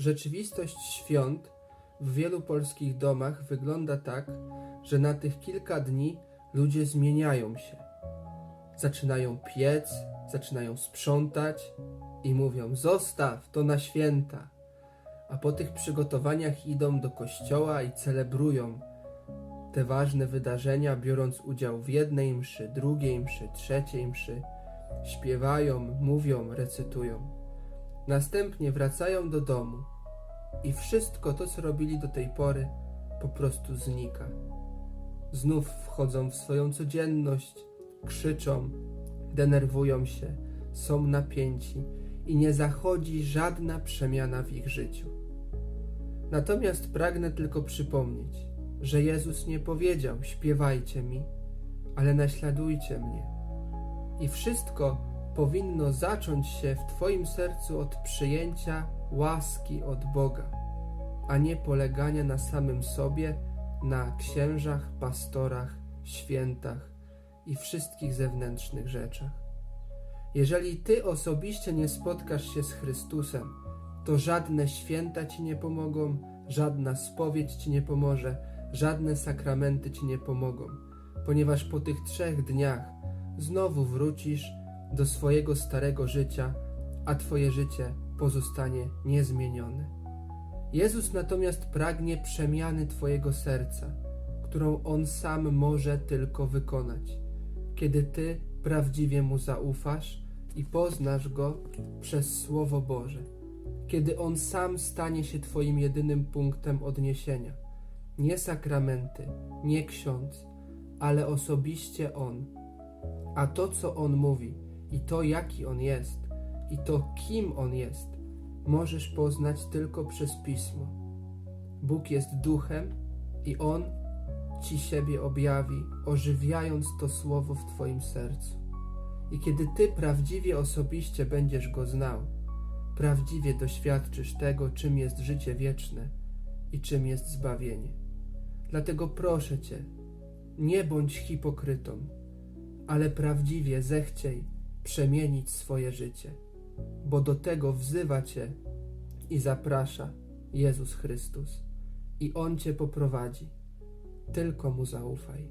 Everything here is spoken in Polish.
Rzeczywistość świąt w wielu polskich domach wygląda tak, że na tych kilka dni ludzie zmieniają się. Zaczynają piec, zaczynają sprzątać i mówią: Zostaw to na święta. A po tych przygotowaniach idą do kościoła i celebrują te ważne wydarzenia, biorąc udział w jednej mszy, drugiej mszy, trzeciej mszy. Śpiewają, mówią, recytują. Następnie wracają do domu i wszystko to, co robili do tej pory, po prostu znika. Znów wchodzą w swoją codzienność, krzyczą, denerwują się, są napięci i nie zachodzi żadna przemiana w ich życiu. Natomiast pragnę tylko przypomnieć, że Jezus nie powiedział: śpiewajcie mi, ale naśladujcie mnie. I wszystko powinno zacząć się w Twoim sercu od przyjęcia łaski od Boga, a nie polegania na samym sobie, na księżach, pastorach, świętach i wszystkich zewnętrznych rzeczach. Jeżeli Ty osobiście nie spotkasz się z Chrystusem, to żadne święta Ci nie pomogą, żadna spowiedź Ci nie pomoże, żadne sakramenty Ci nie pomogą, ponieważ po tych trzech dniach znowu wrócisz do swojego starego życia, a Twoje życie pozostanie niezmienione. Jezus natomiast pragnie przemiany Twojego serca, którą On sam może tylko wykonać, kiedy Ty prawdziwie Mu zaufasz i poznasz Go przez Słowo Boże, kiedy On sam stanie się Twoim jedynym punktem odniesienia. Nie sakramenty, nie ksiądz, ale osobiście On. A to, co On mówi, i to, jaki On jest, i to, kim On jest, możesz poznać tylko przez Pismo. Bóg jest duchem i On ci siebie objawi, ożywiając to słowo w Twoim sercu. I kiedy Ty prawdziwie osobiście będziesz Go znał, prawdziwie doświadczysz tego, czym jest życie wieczne i czym jest zbawienie. Dlatego proszę Cię, nie bądź hipokrytą, ale prawdziwie zechciej przemienić swoje życie, bo do tego wzywa Cię i zaprasza Jezus Chrystus i On Cię poprowadzi. Tylko Mu zaufaj.